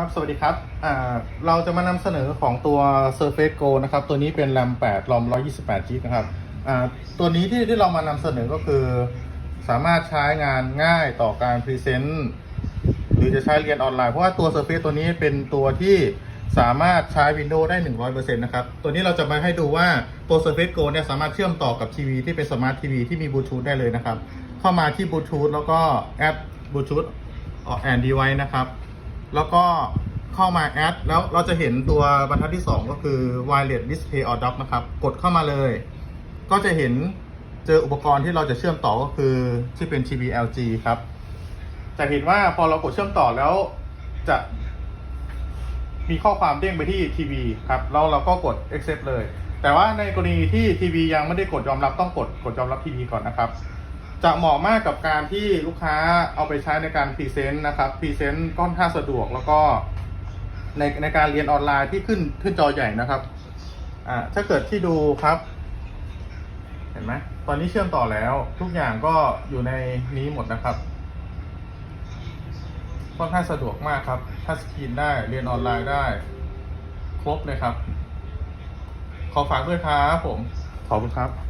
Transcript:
ครับ สวัสดีครับ เราจะมานำเสนอของตัว Surface Go นะครับ ตัวนี้เป็น RAM 8 ROM 128 GB นะครับ ตัวนี้ที่ที่เรามานำเสนอก็คือ สามารถใช้งานง่ายต่อการพรีเซนต์หรือจะใช้เรียนออนไลน์ เพราะว่าตัว Surface ตัวนี้เป็นตัวที่สามารถใช้ Windows ได้ 100%นะครับ ตัวนี้เราจะมาให้ดูว่าตัว Surface Go เนี่ยสามารถเชื่อมต่อกับทีวีที่เป็นสมาร์ททีวีที่มีบลูทูธได้เลยนะครับ เข้ามาที่บลูทูธแล้วก็แอปบลูทูธแอนดีไว้นะครับ แล้วก็เข้ามาแอดแล้วเราจะเห็นตัวบรรทัดที่ 2 ก็คือ wireless display or dock นะครับ กดเข้ามาเลย ก็จะเห็นเจออุปกรณ์ที่เราจะเชื่อมต่อก็คือที่เป็น TV LG ครับ จะเห็นว่าพอเรากดเชื่อมต่อแล้วจะมีข้อความเด้งไปที่ทีวีครับแล้วเราก็กด accept เลย แต่ว่าในกรณีที่ทีวียังไม่ได้กดยอมรับต้องกดกดยอมรับทีวีก่อนนะครับ จะเหมาะมากกับการที่ลูกค้าเอาไปใช้ในการพรีเซนต์นะครับพรีเซนต์ค่อนข้าสะดวกแล้วก็ในในการเรียนออนไลน์ที่ขึ้นขึ้นจอใหญ่นะครับอ่าถ้าเกิดที่ดูครับ เห็นไหมตอนนี้เชื่อมต่อแล้วทุกอย่างก็อยู่ในนี้หมดนะครับค่อนข้างสะดวกมากครับทัชสกรีนได้เรียนออนไลน์ได้ ครบเลยครับ ขอฝากด้วยครับผม ขอบคุณครับ